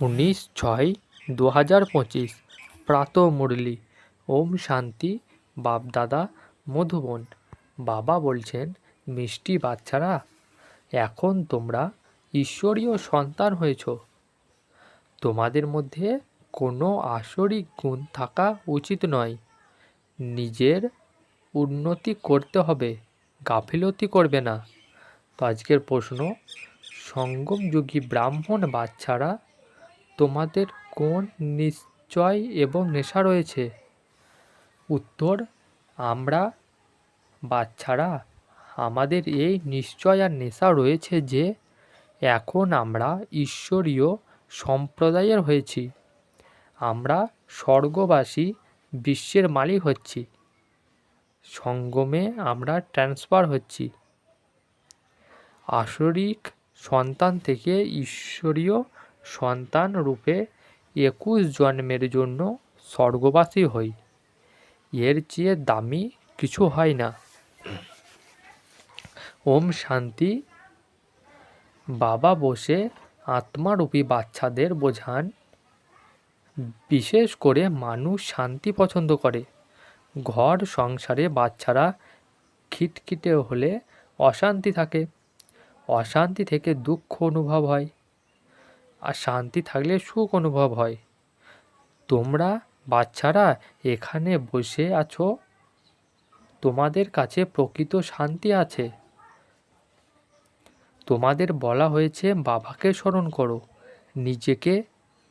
উনিশ ছয় দু হাজার পঁচিশ। প্রাত মুরলি, ওম শান্তি বাপদাদা মধুবন। বাবা বলছেন, মিষ্টি বাচ্চারা, এখন তোমরা ঈশ্বরীয় সন্তান হয়েছ। তোমাদের মধ্যে কোনো আসরিক গুণ থাকা উচিত নয়। নিজের উন্নতি করতে হবে, গাফিলতি করবে না। তো আজকের প্রশ্ন সঙ্গমযোগী ব্রাহ্মণ বাচ্চারা তোমাদের কোন নিশ্চয় এবং নেশা রয়েছে? উত্তর, আমরা, বাচ্চারা, আমাদের এই নিশ্চয় আর নেশা রয়েছে যে, এখন আমরা ঈশ্বরীয় সম্প্রদায়ের হয়েছি। আমরা স্বর্গবাসী, বিশ্বের মালিক হচ্ছি। সঙ্গমে আমরা ট্রান্সফার হচ্ছি। আসরিক সন্তান থেকে ঈশ্বরীয় সন্তান রূপে একুশ জন্মের জন্য স্বর্গবাসী হই। এর চেয়ে দামি কিছু হয় না। ওম শান্তি। বাবা বসে আত্মারূপী বাচ্চাদের বোঝান। বিশেষ করে মানুষ শান্তি পছন্দ করে। ঘর সংসারে বাচ্চারা খিটখিটে হলে অশান্তি থাকে। অশান্তি থেকে দুঃখ অনুভব হয়। আর শান্তি থাকলে সুখ অনুভব হয়। তোমরা বাচ্চারা এখানে বসে আছো? তোমাদের কাছে প্রকৃত শান্তি আছে। তোমাদের বলা হয়েছে, বাবাকে স্মরণ করো, নিজেকে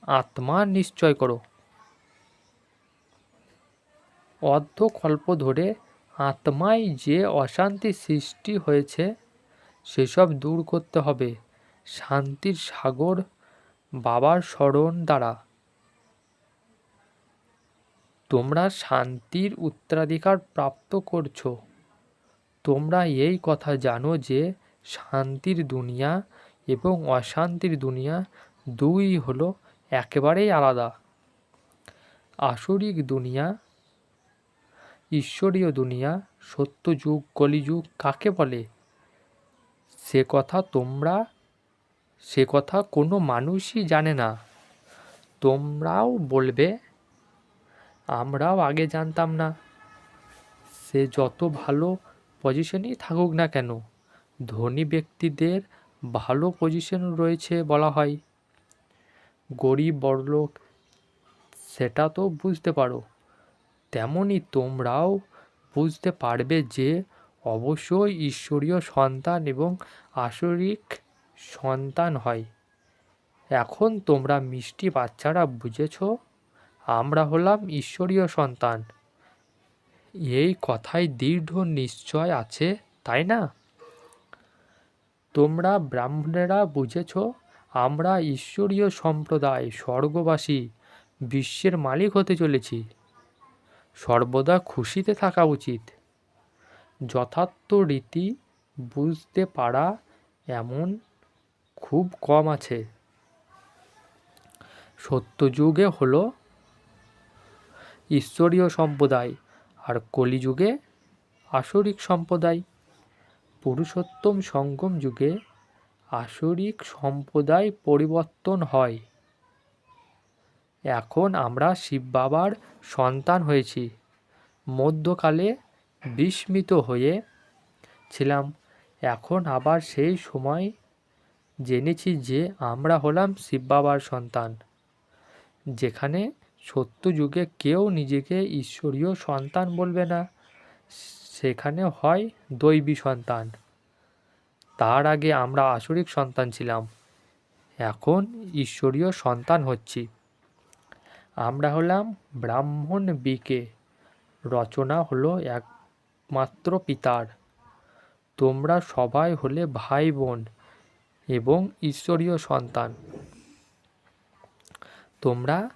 আত্মা নিশ্চয় করো। অর্ধকল্প ধরে আত্মায় যে অশান্তি সৃষ্টি হয়েছে, সেসব দূর করতে হবে। শান্তির সাগর বাবার স্মরণ দ্বারা। তোমরা শান্তির উত্তরাধিকার প্রাপ্ত করছ। তোমরা এই কথা জানো যে শান্তির দুনিয়া এবং অশান্তির দুনিয়া দুই হলো একেবারেই আলাদা। আসরিক দুনিয়া, ঈশ্বরীয় দুনিয়া, সত্যযুগ, কলিযুগ কাকে বলে? সে কথা তোমরা সে কথা কোনো মানুষই জানে না। তোমরাও বলবে, আমরাও আগে জানতাম না। সে যত ভালো পজিশনেই থাকুক না কেন, ধনী ব্যক্তিদের ভালো পজিশন রয়েছে বলা হয়। গরিব বড়লোক, সেটা তো বুঝতে পারো। তেমনই তোমরাও বুঝতে পারবে যে, অবশ্যই ঈশ্বরীয় সন্তান এবং আসরিক সন্তান হয়। এখন তোমরা মিষ্টি বাচ্চারা বুঝেছ, আমরা হলাম ঈশ্বরীয় সন্তান। এই কথায় দৃঢ় নিশ্চয় আছে, তাই না? তোমরা ব্রাহ্মণেরা বুঝেছ, আমরা ঈশ্বরীয় সম্প্রদায়, স্বর্গবাসী, বিশ্বের মালিক হতে চলেছি। সর্বদা খুশিতে থাকা উচিত। যথার্থ রীতি বুঝতে পারা এমন খুব কম আছে। সত্যযুগে হলো ঈশ্বরীয় সম্প্রদায় আর কলিযুগে আসরিক সম্প্রদায়। পুরুষোত্তম সঙ্গম যুগে আসরিক সম্প্রদায় পরিবর্তন হয়। এখন আমরা শিব বাবার সন্তান হয়েছি। মধ্যকালে বিস্মিত হয়ে ছিলাম। এখন আবার সেই সময় জেনেছি যে আমরা হলাম শিব বাবার সন্তান। যেখানে সত্য যুগে কেউ নিজেকে ঈশ্বরীয় সন্তান বলবে না। সেখানে হয় দৈবী সন্তান। তার আগে আমরা আসরিক সন্তান ছিলাম। এখন ঈশ্বরীয় সন্তান হচ্ছি। আমরা হলাম ব্রাহ্মণ বিকে। রচনা হলো একমাত্র পিতার। তোমরা সবাই হলে ভাই বোন এবং ঈশ্বরীয় সন্তান। তোমরা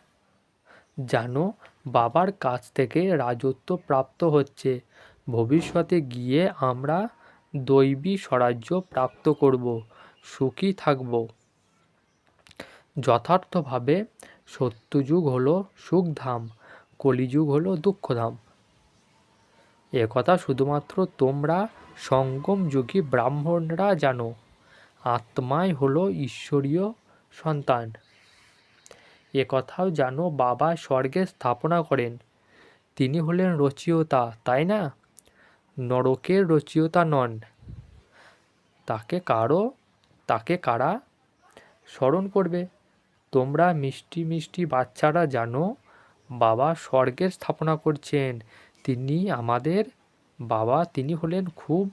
জানো, বাবার কাছ থেকে রাজত্ব প্রাপ্ত হচ্ছে। ভবিষ্যতে গিয়ে আমরা দৈবী স্বরাজ্য প্রাপ্ত করব, সুখী থাকব। যথার্থভাবে সত্যযুগ হলো সুখধাম, কলিযুগ হলো দুঃখধাম। একথা শুধুমাত্র তোমরা সঙ্গম যুগী ব্রাহ্মণরা জানো। আত্মাই হলো ঈশ্বরীয় সন্তান। এ কথাও জানো, বাবা স্বর্গে স্থাপনা করেন। তিনি হলেন রচয়িতা, তাই না? নরকের রচয়িতা নন। তাকে কারও, তাকে কারা স্মরণ করবে? তোমরা মিষ্টি মিষ্টি বাচ্চারা জানো, বাবা স্বর্গের স্থাপনা করছেন। তিনি আমাদের, বাবা তিনি হলেন খুব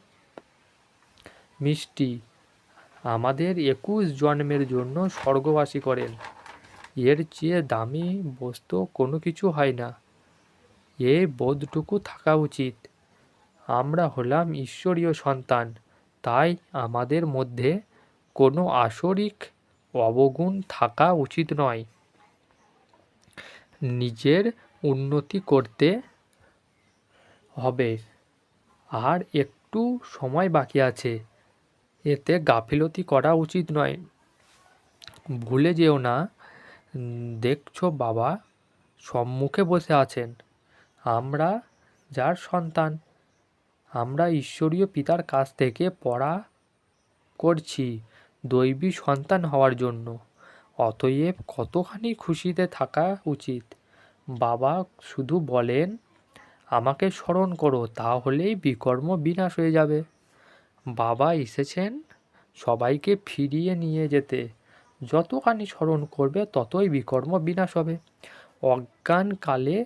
মিষ্টি। আমাদের একুশ জন্মের জন্য স্বর্গবাসী করেন। এর চেয়ে দামি বস্তু কোনো কিছু হয় না। এ বোধটুকু থাকা উচিত। আমরা হলাম ঈশ্বরীয় সন্তান, তাই আমাদের মধ্যে কোনো আসরিক অবগুণ থাকা উচিত নয়। নিজের উন্নতি করতে হবে। আর একটু সময় বাকি আছে। এতে গাফিলতি করা উচিত নয়। ভুলে যেও না, দেখছ বাবা সম্মুখে বসে আছেন। আমরা যার সন্তান, আমরা ঈশ্বরীয় পিতার কাছ থেকে পড়া করছি দৈবী সন্তান হওয়ার জন্য। অতএব কতখানি খুশিতে থাকা উচিত? বাবা শুধু বলেন, আমাকে স্মরণ করো, তাহলেই বিকর্ম বিনাশ হয়ে যাবে। বাবা এসেছেন সবাইকে ফিরিয়ে নিয়ে যেতে। যতখানি স্মরণ করবে, ততই বিকর্ম বিনাশ হবে। অজ্ঞানকালে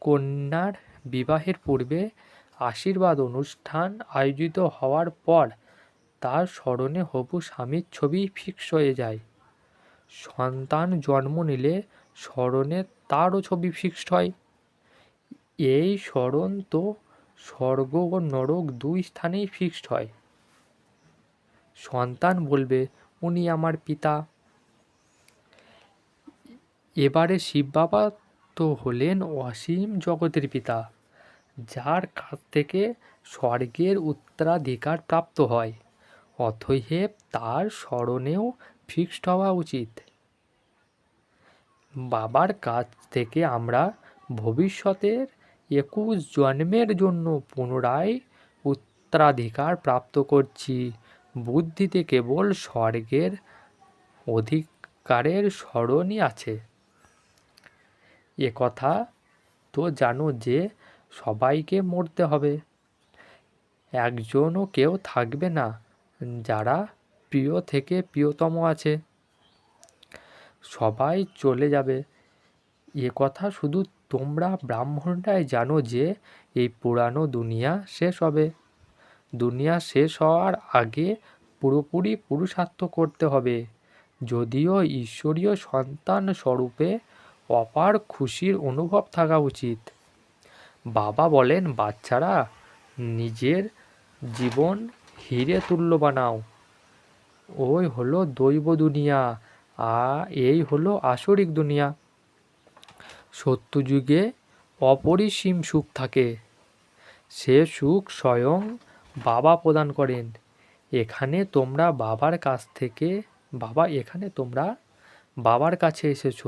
কন্যার বিবাহের পূর্বে আশীর্বাদ অনুষ্ঠান আয়োজিত হওয়ার পর তার স্মরণে হবু স্বামীর ছবি ফিক্স হয়ে যায়। সন্তান জন্ম নিলে স্মরণে তারও ছবি ফিক্সড হয়। এই স্মরণ তো স্বর্গ ও নরক দুই স্থানেই ফিক্সড হয়। সন্তান বলবে, উনি আমার পিতা। এবারে শিব বাবা তো হলেন অসীম জগতের পিতা, যার কাছ থেকে স্বর্গের উত্তরাধিকার প্রাপ্ত হয় অথৈহেব তার স্মরণেও ফিক্সড হওয়া উচিত। বাবার কাছ থেকে আমরা ভবিষ্যতের একুশ জন্মের জন্য পুনরায় উত্তরাধিকার প্রাপ্ত করছি। বুদ্ধিতে কেবল স্বর্গের অধিকারের স্মরণই আছে। এ কথা তো জানো যে সবাইকে মরতে হবে। একজনও কেউ থাকবে না যারা প্রিয় থেকে প্রিয়তম আছে। সবাই চলে যাবে। এ কথা শুধু তোমরা ব্রাহ্মণরাই জানো যে এই পুরানো দুনিয়া শেষ হবে। দুনিয়া শেষ হওয়ার আগে পুরোপুরি পুরুষার্থ করতে হবে। যদিও ঈশ্বরীয় সন্তান স্বরূপে অপার খুশির অনুভব থাকা উচিত। বাবা বলেন, বাচ্চারা, নিজের জীবন হিরে তুল্য বানাও। ওই হলো দৈব দুনিয়া, আর এই হলো আসরিক দুনিয়া। সত্যযুগে অপরিসীম সুখ থাকে। সে সুখ স্বয়ং বাবা প্রদান করেন। এখানে তোমরা বাবার কাছ থেকে, বাবা, এখানে তোমরা বাবার কাছে এসেছ।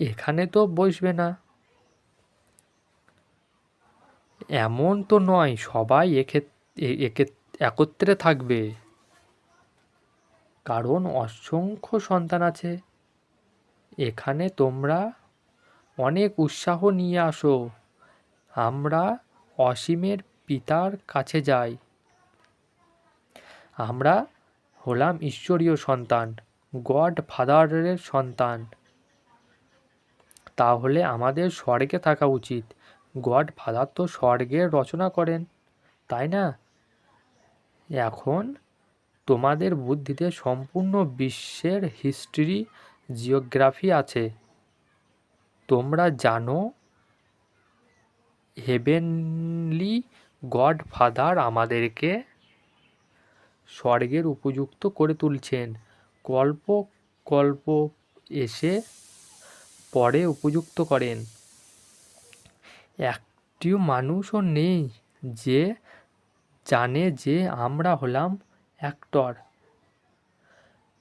এখানে তো বসবে না। এমন তো নয়, সবাই একে, একত্রে থাকবে। কারণ অসংখ্য সন্তান আছে। এখানে তোমরা অনেক উৎসাহ নিয়ে আসো। আমরা অসীমের পিতার কাছে যাই। আমরা হলাম ঈশ্বরীয় সন্তান গড ফাদারের সন্তান। তাহলে আমাদের স্বর্গে থাকা উচিত। গড ফাদার তো স্বর্গের রচনা করেন, তাই না? এখন তোমাদের বুদ্ধিতে সম্পূর্ণ বিশ্বের হিস্ট্রি, জিওগ্রাফি আছে। তোমরা জানো হেভেনলি গড ফাদার আমাদেরকে স্বর্গের উপযুক্ত করে তুলছেন। কল্প কল্প এসে পরে উপযুক্ত করেন। একটিও মানুষও নেই যে জানে যে আমরা হলাম অ্যাক্টর।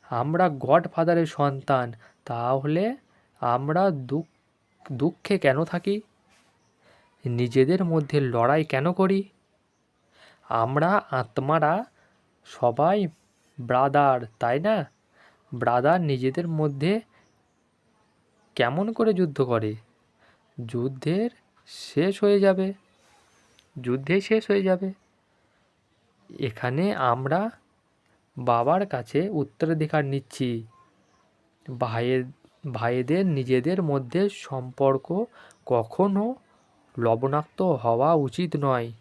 আমরা গড ফাদারের সন্তান, তাহলে আমরা দুঃখ কেন থাকি? নিজেদের মধ্যে লড়াই কেন করি? আমরা, আত্মারা সবাই ব্রাদার, তাই না? ব্রাদার নিজেদের মধ্যে কেমন করে যুদ্ধ করে? যুদ্ধের শেষ হয়ে যাবে। যুদ্ধে শেষ হয়ে যাবে। এখানে আমরা বাবার কাছে উত্তরাধিকার নিচ্ছি। ভাইয়ের ভাইদের নিজেদের মধ্যে সম্পর্ক কখনো লবণাক্ত হওয়া উচিত নয়।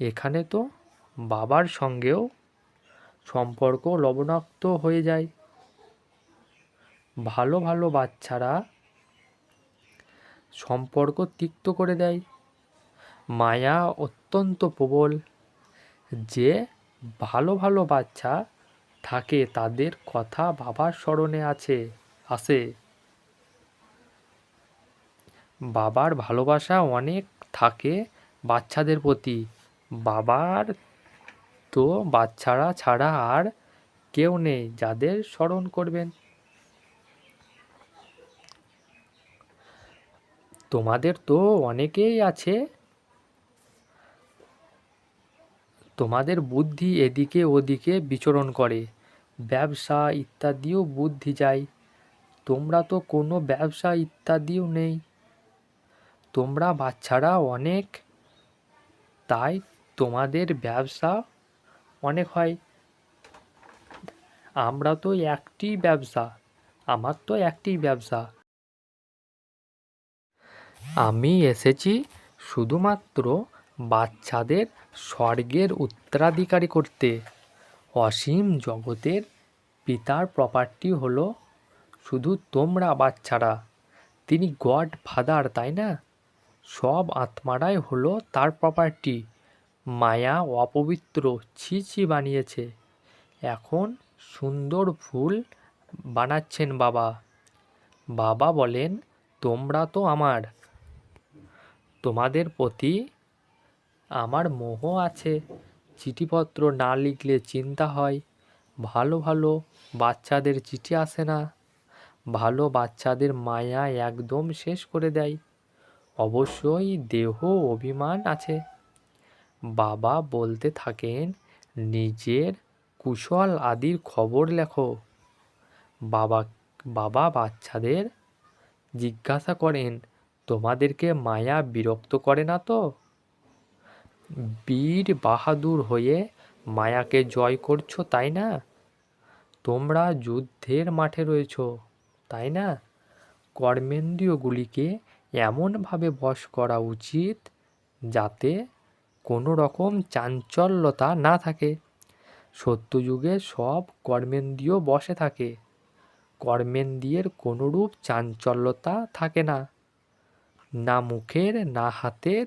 এখানে তো বাবার সঙ্গেও সম্পর্ক লবণাক্ত হয়ে যায়। ভালো ভালো বাচ্চারা সম্পর্ক তিক্ত করে দেয়। মায়া অত্যন্ত প্রবল। যে ভালো ভালো বাচ্চা থাকে তাদের কথা বাবার স্মরণে আছে, আসে। বাবার ভালোবাসা অনেক থাকে বাচ্চাদের প্রতি। বাবার তো বাচ্চারা ছাড়া আর কেউ নেই, যাদের স্মরণ করবেন। তোমাদের তো অনেকেই আছে। তোমাদের বুদ্ধি এদিকে ওদিকে বিচরণ করে। ব্যবসা ইত্যাদিও বুদ্ধি যায়। তোমরা তো কোনো ব্যবসা ইত্যাদিও নেই। তোমরা বাচ্চারা অনেক। তাই তোমাদের ব্যবসা অনেক হয়। আমরা তো একটি ব্যবসা, আমার তো একটি ব্যবসা। আমি এসেছি শুধুমাত্র বাচ্চাদের স্বর্গের উত্তরাধিকারী করতে। অসীম জগতের পিতার প্রপার্টি হলো শুধু তোমরা বাচ্চারা। তিনি গড ফাদার তাই না? সব আত্মারাই হলো তার প্রপার্টি মায়া অপবিত্র ছি ছি বানিয়েছে। এখন সুন্দর ফুল বানাচ্ছেন বাবা। বাবা বলেন, তোমরা তো আমার। তোমাদের প্রতি আমার মোহ আছে। চিঠিপত্র না লিখলে চিন্তা হয়। ভালো ভালো বাচ্চাদের চিঠি আসে না। ভালো বাচ্চাদের মায়া একদম শেষ করে দেয়। অবশ্যই দেহ অভিমান আছে। বাবা বলতে থাকেন, নিজের কুশল আদির খবর লেখো। বাবা বাবা বাচ্চাদের জিজ্ঞাসা করেন, তোমাদেরকে মায়া বিরক্ত করে না তো? বীর বাহাদুর হয়ে মায়াকে জয় করছ, তাই না? তোমরা যুদ্ধের মাঠে রয়েছ, তাই না? কর্মেন্দ্রিয়গুলিকে এমনভাবে বশ করা উচিত যাতে কোনো রকম চাঞ্চল্যতা না থাকে। সত্যযুগে সব কর্মেন্দ্রিয় বসে থাকে। কর্মেন্দ্রিয়ের কোনোরূপ চাঞ্চল্যতা থাকে না। না মুখের, না হাতের,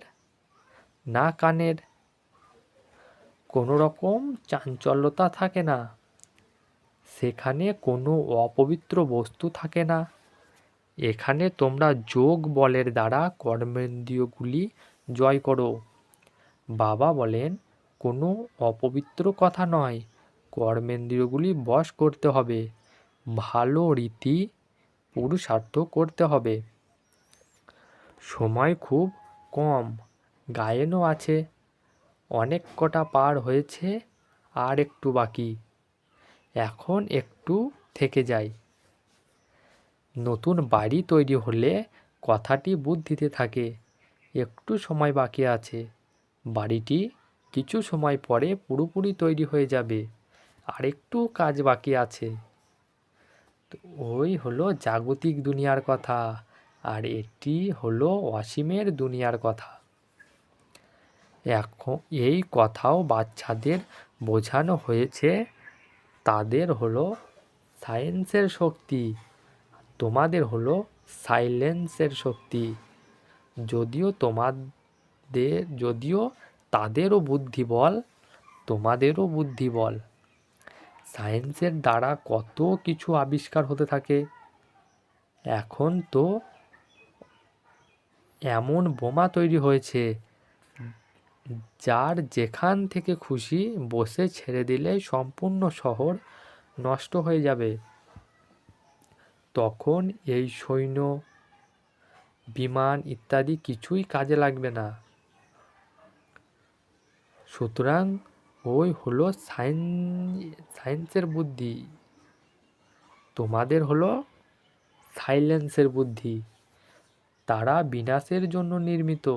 না কানের। কোনো রকম চাঞ্চল্যতা থাকে না। সেখানে কোনো অপবিত্র বস্তু থাকে না। এখানে তোমরা যোগ বলের দ্বারা কর্মেন্দ্রিয়গুলি জয় করো। বাবা বলেন, কোনো অপবিত্র কথা নয়, কর্মেন্দ্রিয়গুলি বশ করতে হবে, ভালো রীতি পুরুষার্থ করতে হবে। সময় খুব কম, গায়েনও আছে, অনেক কটা পার হয়েছে আর একটু বাকি। এখন একটু থেকে যাই। নতুন বাড়ি তৈরি হলে কথাটি বুদ্ধিতে থাকে। একটু সময় বাকি আছে। বাড়িটি কিছু সময় পরে পুরোপুরি তৈরি হয়ে যাবে। আর একটু কাজ বাকি আছে। ওই হলো জাগতিক দুনিয়ার কথা। আর এটি হলো অসীমের দুনিয়ার কথা। এখন এই কথাও বাচ্চাদের বোঝানো হয়েছে। তাদের হলো সায়েন্সের শক্তি। তোমাদের হলো সাইলেন্সের শক্তি। যদিও তোমাদের, যদিও তাদেরও বুদ্ধি বল, তোমাদেরও বুদ্ধি বল। সায়েন্সের দ্বারা কত কিছু আবিষ্কার হতে থাকে। এখন তো এমন বোমা তৈরি হয়েছে, যার যেখান থেকে খুশি বসে ছেড়ে দিলে সম্পূর্ণ শহর নষ্ট হয়ে যাবে। তখন এই সৈন্য, বিমান ইত্যাদি কিছুই কাজে লাগবে না। সুতরাং ওই হলো সায়েন্সের বুদ্ধি। তোমাদের হলো সাইলেন্সের বুদ্ধি। তারা বিনাশের জন্য নির্মিত।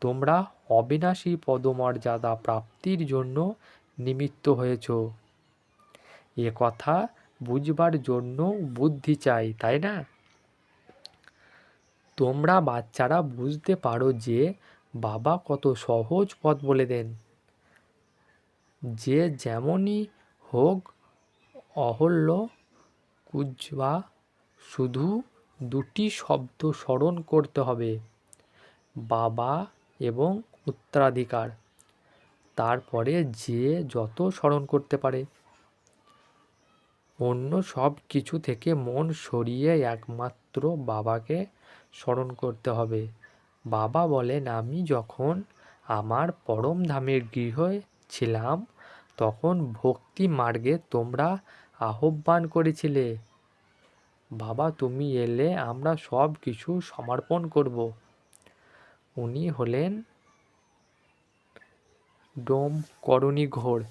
তোমরা অবিনাশী পদমর্যাদা প্রাপ্তির জন্য নিমিত্ত হয়েছ। এ কথা বুঝবার জন্য বুদ্ধি চাই, তাই না? তোমরা বাচ্চারা বুঝতে পারো যে বাবা কত সহজ পথ বলে দেন। যে যেমনই হোক, অহল্য কুজবা, শুধু দুটি শব্দ স্মরণ করতে হবে, বাবা এবং উত্তরাধিকার। তারপরে যে যত স্মরণ করতে পারে। অন্য সব কিছু থেকে মন সরিয়ে একমাত্র বাবাকে স্মরণ করতে হবে। বাবা বলেন, আমি যখন আমার পরম ধামের গৃহে ছিলাম, তখন ভক্তি মার্গে তোমরা আহ্বান করেছিলে। বাবা, তুমি এলে আমরা সব কিছু সমর্পণ করব। উনি হলেন ডোম করণী ঘোর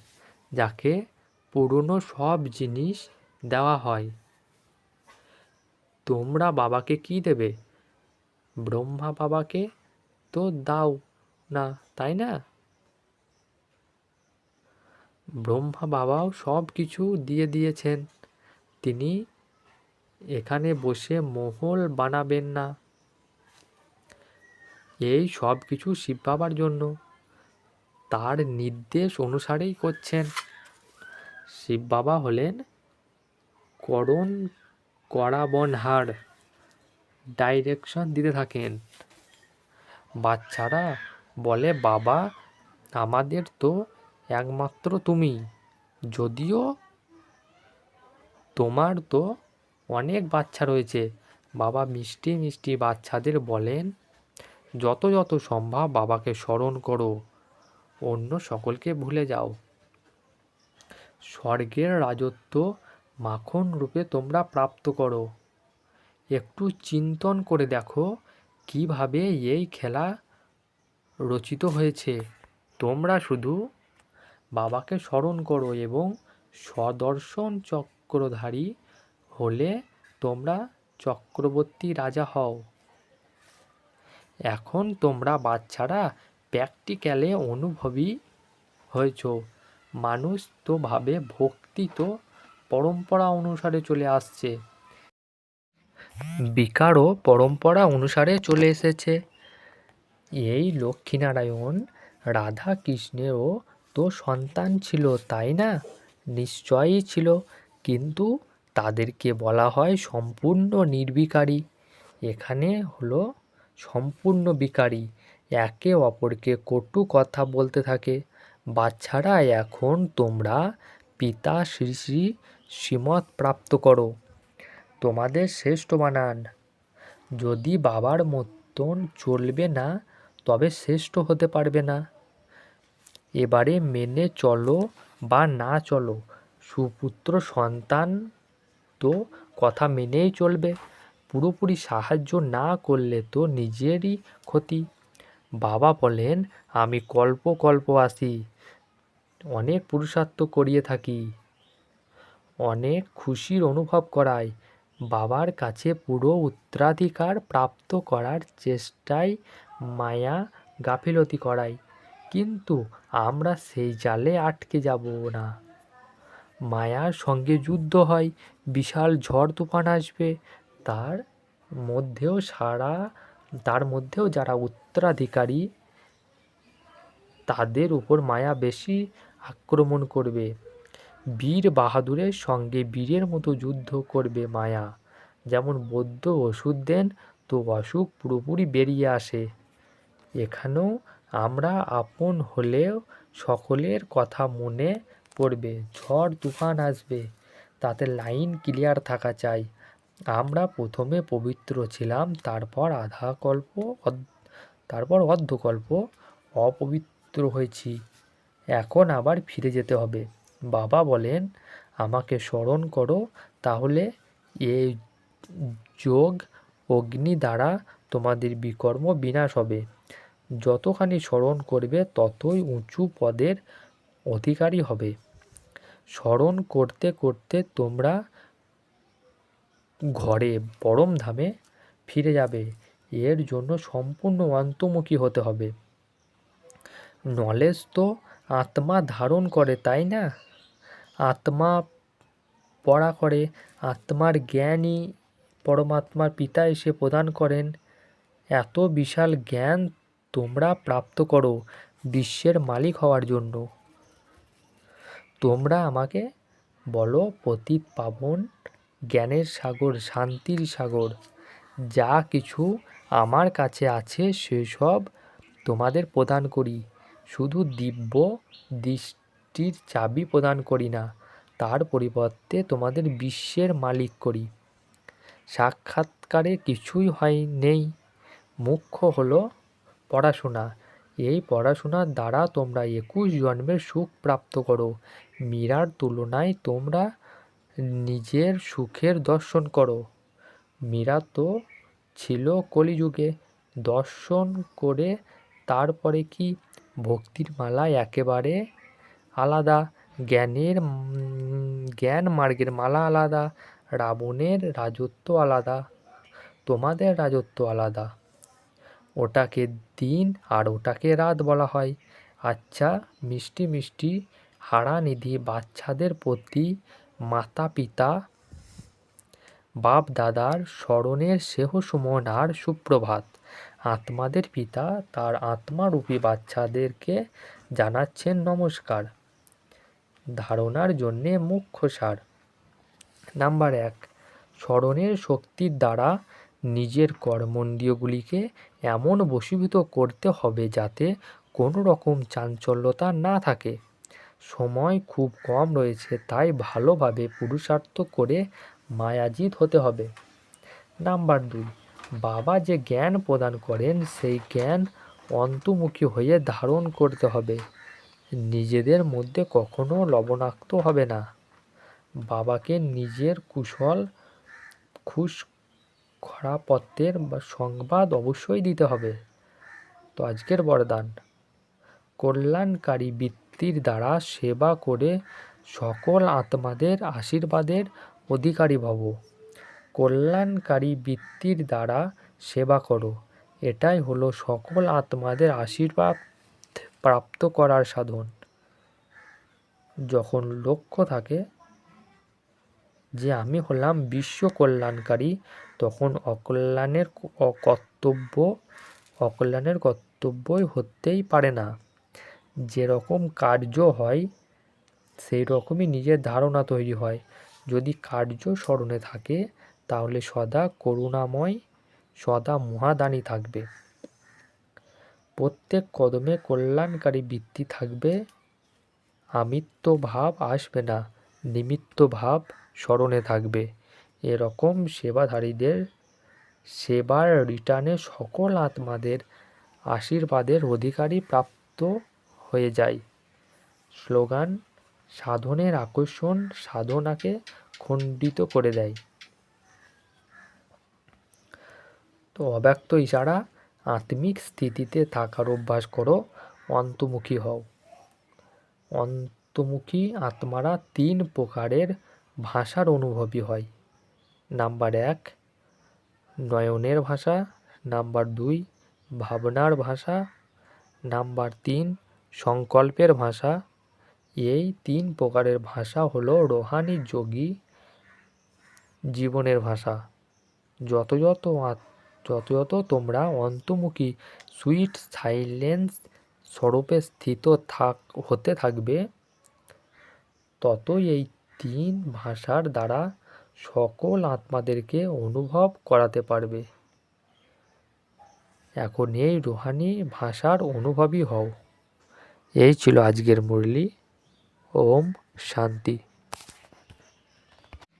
যাকে পুরনো সব জিনিস দেওয়া হয়। তোমরা বাবাকে কি দেবে? ব্রহ্মা বাবাকে তো দাও না, তাই না? ব্রহ্মা বাবাও সব কিছু দিয়ে দিয়েছেন। তিনি এখানে বসে মহল বানাবেন না। এই সব কিছু শিব বাবার জন্য। তার নির্দেশ অনুসারেই করছেন। শিব বাবা হলেন করণ করাবনহার। ডাইরেকশন দিতে থাকেন। বাচ্চারা বলে, বাবা, আমাদের তো একমাত্র তুমি। যদিও তোমার তো অনেক বাচ্চা রয়েছে। বাবা মিষ্টি মিষ্টি বাচ্চাদের বলেন, যত যত সম্ভব বাবাকে স্মরণ করো। অন্য সকলকে ভুলে যাও। স্বর্গের রাজত্ব মাখন রূপে তোমরা প্রাপ্ত করো। একটু চিন্তন করে দেখো কীভাবে এই খেলা রচিত হয়েছে। তোমরা শুধু বাবাকে স্মরণ করো এবং সদর্শন চক্রধারী হলে তোমরা চক্রবর্তী রাজা হও। এখন তোমরা বাচ্চারা প্র্যাকটিক্যালে অনুভবী হয়েছ। মানুষ তো ভাবে ভক্তি তো পরম্পরা অনুসারে চলে আসছে। বিকারও পরম্পরা অনুসারে চলে এসেছে। এই লক্ষ্মীনারায়ণ রাধা কৃষ্ণেরও তো সন্তান ছিল, তাই না? নিশ্চয়ই ছিল। কিন্তু তাদেরকে বলা হয় সম্পূর্ণ নির্বিকারী। এখানে হলো সম্পূর্ণ বিকারী। একে অপরকে কটু কথা বলতে থাকে। বাচ্চারা, এখন তোমরা পিতা শ্রী শ্রী শ্রীমত প্রাপ্ত করো। তোমাদের শ্রেষ্ঠ বানান। যদি বাবার মতন চলবে না, তবে শ্রেষ্ঠ হতে পারবে না। এবারে মেনে চলো বা না চলো, সুপুত্র সন্তান তো কথা মেনেই চলবে। পুরোপুরি সাহায্য না করলে তো নিজেরই ক্ষতি। বাবা বলেন, আমি কল্প কল্প আসি অনেক পুরুষার্থ করিয়ে থাকি। অনেক খুশির অনুভব করাই। বাবার কাছে পুরো উত্তরাধিকার প্রাপ্ত করার চেষ্টায় মায়া গাফিলতি করাই। কিন্তু আমরা সেই জালে আটকে যাব না। মায়ার সঙ্গে যুদ্ধ হয়, বিশাল ঝড় তুফান আসবে। তার মধ্যেও সারা, তার মধ্যেও যারা উত্তরাধিকারী, তাদের উপর মায়া বেশি আক্রমণ করবে। বীর বাহাদুরের সঙ্গে বীরের মতো যুদ্ধ করবে মায়া। যেমন বৌদ্ধ ওষুধ দেন, তো অসুখ পুরোপুরি বেরিয়ে আসে। এখানেও আমরা আপন হলেও সকলের কথা মনে পড়বে, ঝড় তুফান আসবে, তাতে লাইন ক্লিয়ার থাকা চাই। আমরা প্রথমে পবিত্র ছিলাম, তারপর আধা কল্প তারপর অর্ধকল্প অপবিত্র হয়েছি। এখন আবার ফিরে যেতে হবে। বাবা বলেন, আমাকে স্মরণ করো, তাহলে এই যোগ অগ্নি দ্বারা তোমাদের বিকর্ম বিনাশ হবে। যতখানি স্মরণ করবে, ততই উঁচু পদের অধিকারী হবে। স্মরণ করতে করতে তোমরা ঘরে পরম ধামে ফিরে যাবে। এর জন্য সম্পূর্ণ অন্তর্মুখী হতে হবে। নলেজ তো আত্মা ধারণ করে, তাই না? আত্মা পড়া করে, আত্মার জ্ঞানই পরমাত্মার পিতা এসে প্রদান করেন। এত বিশাল জ্ঞান তোমরা প্রাপ্ত করো বিশ্বের মালিক হওয়ার জন্য। তোমরা আমাকে বলো, পতিত পাবন জ্ঞানের সাগর, শান্তির সাগর, যা কিছু আমার কাছে আছে সেসব তোমাদের প্রদান করি। শুধু দিব্য দৃষ্টির চাবি প্রদান করি না, তার পরিবর্তে তোমাদের বিশ্বের মালিক করি। সাক্ষাৎকারে কিছুই হয় নেই। মুখ্য হলো পড়াশোনা। এই পড়াশোনার দ্বারা তোমরা একুশ জন্মের সুখ প্রাপ্ত করো। মীরার তুলনায় তোমরা নিজের সুখের দর্শন করো। মীরা তো ছিল কলিযুগে। দর্শন করে তারপরে কি ভক্তির মালা একেবারে আলাদা। জ্ঞানের জ্ঞান মার্গের মালা আলাদা, রাবণের রাজত্ব আলাদা, তোমাদের রাজত্ব আলাদা। ওটাকে দিন আর ওটাকে রাত বলা হয়। আচ্ছা মিষ্টি মিষ্টি হারানিধি বাচ্চাদের প্রতি মাতা পিতা বাপ দাদার স্মরণের সেহ সুমন আর সুপ্রভাত। আত্মাদের পিতা তার আত্মারূপী বাচ্চাদেরকে জানাচ্ছেন নমস্কার। ধারণার জন্যে মুখ্য সার। নাম্বার এক, স্মরণের শক্তির দ্বারা নিজের কর্মন্দ্রিয়গুলিকে এমন বশীভূত করতে হবে যাতে কোনো রকম চাঞ্চল্যতা না থাকে। সময় খুব কম রয়েছে, তাই ভালোভাবে পুরুষার্থ করে মায়াজিত হতে হবে। নাম্বার দুই বাবা যে জ্ঞান প্রদান করেন, সেই জ্ঞান অন্তর্মুখী হয়ে ধারণ করতে হবে। নিজেদের মধ্যে কখনো লবণাক্ত হবে না। বাবাকে নিজের কুশল, খুশ খরাপত্রের বা সংবাদ অবশ্যই দিতে হবে। তো আজকের বরদান। কল্যাণকারী বৃত্তির দ্বারা সেবা করে সকল আত্মাদের আশীর্বাদের অধিকারী ভব। কল্যাণকারী বৃত্তির দ্বারা সেবা করো। এটাই হলো সকল আত্মাদের আশীর্বাদ প্রাপ্ত করার সাধন। যখন লক্ষ্য থাকে যে আমি হলাম বিশ্ব কল্যাণকারী, তখন অকল্যাণের কর্তব্য অকল্যাণের কর্তব্যই হতেই পারে না। যেরকম কার্য হয় সেই রকমই নিজের ধারণা তৈরি হয়। যদি কার্য স্মরণে থাকে তাহলে সদা করুণাময়, সদা মহাদানী থাকবে। প্রত্যেক কদমে কল্যাণকারী বৃত্তি থাকবে। আমিত্ব ভাব আসবে না নিমিত্ত ভাব স্মরণে থাকবে। এরকম সেবাধারীদের সেবার রিটার্নে সকল আত্মাদের আশীর্বাদের অধিকারী প্রাপ্ত হয়ে যায়। স্লোগান, সাধনের আকর্ষণ সাধনাকে খণ্ডিত করে দেয়। তো অব্যক্ত ইশারা আত্মিক স্থিতিতে থাকার অভ্যাস করো, অন্তর্মুখী হও। অন্তমুখী আত্মারা তিন প্রকারের ভাষার অনুভবী হয়। নাম্বার এক, নয়নের ভাষা। নাম্বার দুই, ভাবনার ভাষা। নাম্বার তিন, সংকল্পের ভাষা। এই তিন প্রকারের ভাষা হলো রোহানি যোগী জীবনের ভাষা। যত যত যত তোমরা অন্তর্মুখী। সুইট সাইলেন্স স্বরূপে স্থিত থাক, হতে থাকবে। ততই এই তিন ভাষার দ্বারা সকল আত্মাদেরকে অনুভব করাতে পারবে। এখন এই রুহানি ভাষার অনুভবী হও। এই ছিল আজকের মুরলি। ওম শান্তি।